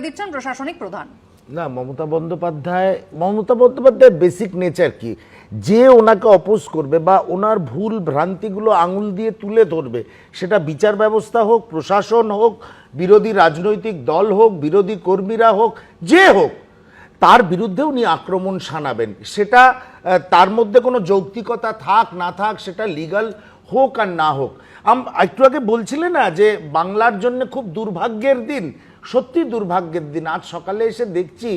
করে দিচ্ছেন প্রশাসনিক প্রধান। না, মমতা বন্দ্যোপাধ্যায়, মমতা বন্দ্যোপাধ্যায়ের বেসিক নেচার কি? যে ওনাকে অপোজ করবে বা ওনার ভুল ভ্রান্তিগুলো আঙুল দিয়ে তুলে ধরবে, সেটা বিচার ব্যবস্থা হোক, প্রশাসন হোক, বিরোধী রাজনৈতিক দল হোক, বিরোধী কর্মীরা হোক, যে হোক, তার বিরুদ্ধে উনি আক্রমণ শানাবেন। সেটা তার মধ্যে কোনো যৌক্তিকতা থাক, না থাক, সেটা লিগাল হোক আর না হোক। আম একটু আগে বলছিলে না যে বাংলার জন্য খুব দুর্ভাগ্যের দিন? সত্যি দুর্ভাগ্যের দিন। আজ সকালে এসে দেখছি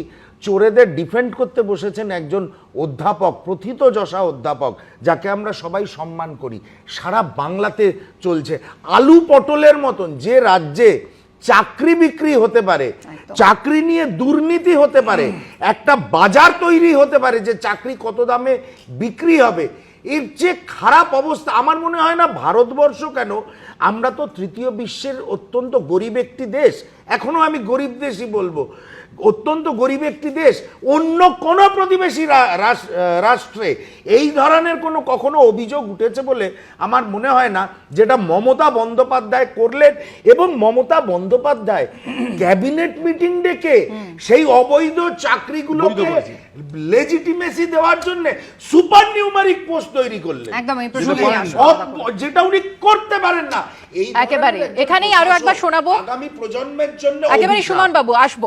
চোরেদের ডিফেন্ড করতে বসেছেন একজন অধ্যাপক প্রথিত যশা অধ্যাপক যাকে আমরা সবাই সম্মান করি। সারা বাংলাতে চলছে। আলু পটলের মতন যে রাজ্যে চাকরি বিক্রি হতে পারে চাকরি নিয়ে দুর্নীতি হতে পারে একটা বাজার তৈরি হতে পারে যে চাকরি কত দামে বিক্রি হবে এর যে খারাপ অবস্থা, আমার মনে হয় না ভারতবর্ষ কেন, আমরা তো তৃতীয় বিশ্বের অত্যন্ত গরিব একটি দেশ, এখনও আমি গরিব দেশই বলব। অত্যন্ত গরিব একটি দেশ অন্য কোনো প্রতিবেশী রাষ্ট্রে এই ধরনের কোনো কখনো অভিযোগ উঠেছে বলে আমার মনে হয় না যেটা মমতা বন্দ্যোপাধ্যায় করলেন এবং মমতা বন্দ্যোপাধ্যায় ক্যাবিনেট মিটিং ডেকে সেই অবৈধ চাকরিগুলোকে লেজিটিমেসি দেওয়ার জন্য সুপার নিউমারিক পোস্ট তৈরি করলেন একদম যেটা- উনি করতে পারেন না একেবারে। এখানেই আরও একবার শোনাবো। আগামী প্রজন্মের জন্য একেবারে। সুমন বাবু আসব